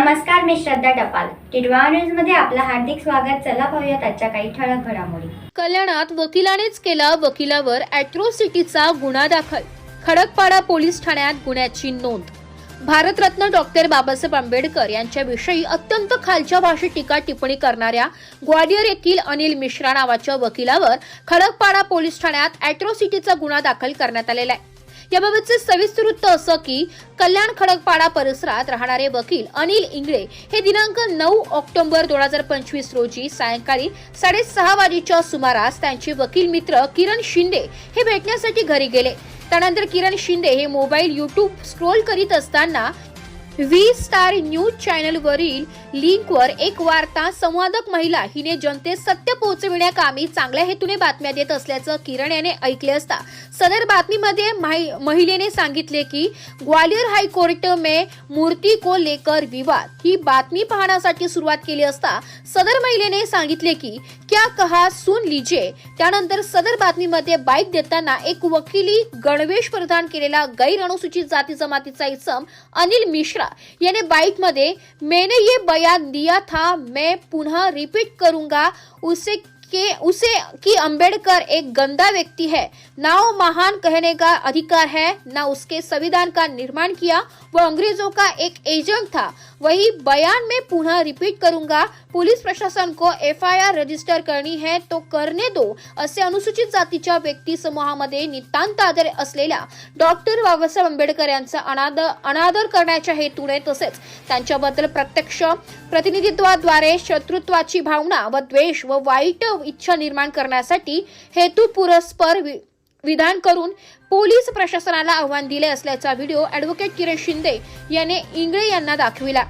नमस्कार मी श्रद्धा टपाल. टिडवा न्यूजमध्ये आपलं हार्दिक स्वागत. चला पाहूयात आजच्या काही ठळक घडामोडी. कल्याणात वकिलानेच केला वकिलावर अॅट्रोसिटीचा गुन्हा दाखल. खडकपाडा पोलीस ठाण्यात गुन्ह्याची नोंद. भारतरत्न डॉक्टर बाबासाहेब आंबेडकर यांच्याविषयी अत्यंत खालच्या भाषेत टीका टिप्पणी करणाऱ्या ग्वालियर येथील अनिल मिश्रा नावाच्या वकिलावर खडकपाडा पोलीस ठाण्यात अॅट्रोसिटीचा गुन्हा दाखल करण्यात आलेला आहे. याबाबतचे सविस्तर वृत्त असं की कल्याण खडकपाडा परिसरात राहणारे वकील अनिल इंगळे हे दिनांक नऊ ऑक्टोबर दोन हजार पंचवीस रोजी सायंकाळी साडेसहा वाजेच्या सुमारास त्यांचे वकील मित्र किरण शिंदे हे भेटण्यासाठी घरी गेले. त्यानंतर किरण शिंदे हे मोबाईल युट्यूब स्क्रोल करीत असताना व्ही स्टार न्यूज चॅनलवरील लिंकवर एक वार्ता संवादक महिला हिने जनतेत सत्य पोहोचविण्याकामी चांगल्या हेतूने बातम्या देत असल्याचं किरण याने ऐकले असता सदर बातमीमध्ये माहि- महिलेने सांगितले की ग्वालियर हायकोर्ट मे मूर्ती को लेकर विवाद. ही बातमी पाहण्यासाठी सुरुवात केली असता सदर महिलेने सांगितले की क्या कहा सुन लीजे त्यानंतर सदर बातमीमध्ये बाईक देताना एक वकिली गणवेश प्रदान केलेला गैर अनुसूचित जाती जमातीचा इसम अनिल मिश्रा याने बाइक मध्य मैंने ये बयान दिया था, मैं पुनः रिपीट करूँगा, उसे के, उसे कि अंबेडकर एक गंदा व्यक्ति है। ना वो महान कहने का अधिकार है, ना उसके संविधान का निर्माण किया, वो अंग्रेज़ों का एक एजेंट था। वही बयान में पुनः रिपीट करूँगा पुलिस प्रशासन को एफआयआर रजिस्टर करनी है तो करने दो असे अनुसूचित जातीच्या व्यक्ती समूहामध्ये नितांत आदर असलेल्या डॉक्टर बाबासाहेब आंबेडकर यांचा अनादर अनादर करण्याच्या हेतूने तसेच त्यांच्याबद्दल प्रत्यक्ष प्रतिनिधित्वाद्वारे शत्रुत्वाची भावना व द्वेष व वाईट इच्छा निर्माण करण्यासाठी हेतू पुरस्पर वि- विधान करून पोलीस प्रशासनाला आव्हान दिले असल्याचा व्हिडिओ अॅडव्होकेट किरण शिंदे याने इंगळे यांना दाखविला.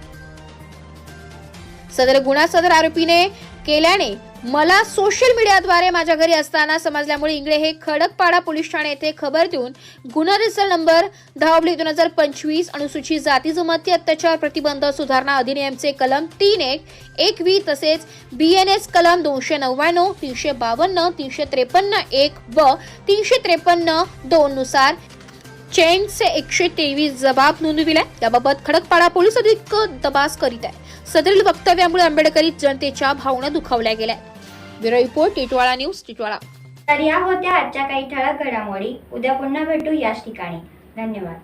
सदर गुन्हा सदर आरोपीने केल्याने मला सोशल मीडियाद्वारे माझ्या घरी असताना समजल्यामुळे इंगळे हे खडकपाडा पोलीस ठाणे येथे खबर देऊन गुन्हा रजिस्टर नंबर दहा दोन हजार पंचवीस अनुसूचित जाती जमाती अत्याचार प्रतिबंध सुधारणा अधिनियमचे कलम तीन एक एक वी तसेच बी एन एस कलम दोनशे नव्याण्णव तीनशे बावन्न तीनशे त्रेपन्न एक व तीनशे त्रेपन्न दोन नुसार चेंगचे एकशे तेवीस जबाब नोंदविलाय. याबाबत खडकपाडा पोलीस अधिक तपास करीत आहे सदरील वक्तव्यामुळे आंबेडकरी जनतेच्या भावना दुखावल्या गेल्या bureau report Titwala news Titwala. तर या होत्या आजच्या काही ठळक घडामोडी. उद्या पुन्हा भेटू याच ठिकाणी. धन्यवाद.